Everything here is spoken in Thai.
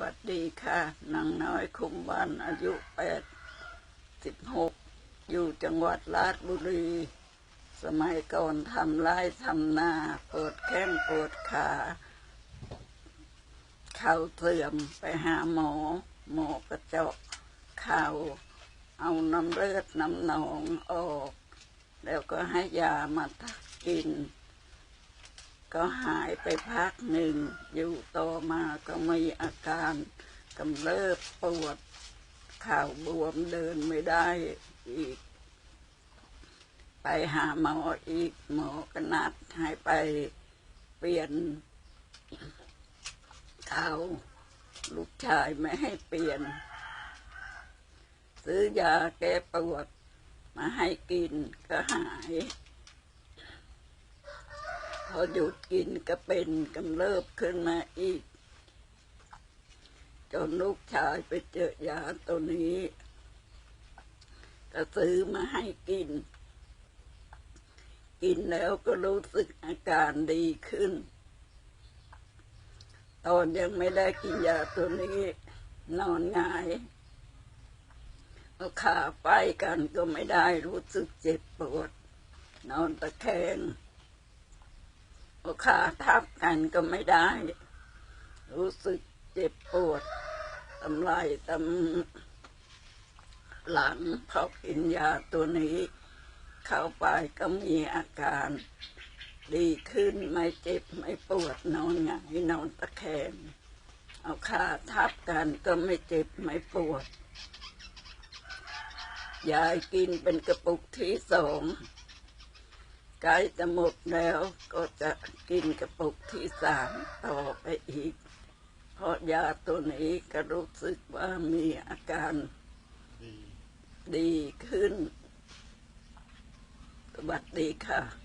วัสดีค่ะนางน้อยคุมวันอายุแปดสิบหกอยู่จังหวัดราชบุรี สมัยก่อนทำไร่ทำนาปวดแข้งปวดขา เข่าเสื่อมไปหาหมอ หมอกระเจาะเข่าเอาน้ำเลือดน้ำหนองออก แล้วก็ให้ยามาทักกิน ก็หายไปพักหนึ่ง อยู่ต่อมาก็มีอาการกำเริบปวดข่าวบวมเดินไม่ได้อีก ไปหาหมออีกหมอก็นัดให้ไปเปลี่ยนข่าวลูกชายไม่ให้เปลี่ยน ซื้อยาแก้ปวดมาให้กินก็หาย อหยุดกินก็เป็นกำเริบขึ้นมาอีก จนลูกชายไปเจอยาตัวนี้ ก็ซื้อมาให้กิน กินแล้วก็รู้สึกอาการดีขึ้น ตอนยังไม่ได้กินยาตัวนี้ นอนงายเอาขาไปกันก็ไม่ได้รู้สึกเจ็บปวด นอนตะแคง เอาขาทับกันก็ไม่ได้ รู้สึกเจ็บปวดตำไหลตำหลังพอกินยาตัวนี้ เข้าไปก็มีอาการ ดีขึ้นไม่เจ็บไม่ปวดนอนหงายนอนตะแคงเอาขาทับกันก็ไม่เจ็บไม่ปวดยายกินเป็นกระปุกที่สอง ใกล้จะหมดแล้วก็จะกินกระปุกที่สามต่อไปอีก เพราะยาตัวนี้ก็รู้สึกว่ามีอาการดีขึ้น สวัสดีค่ะ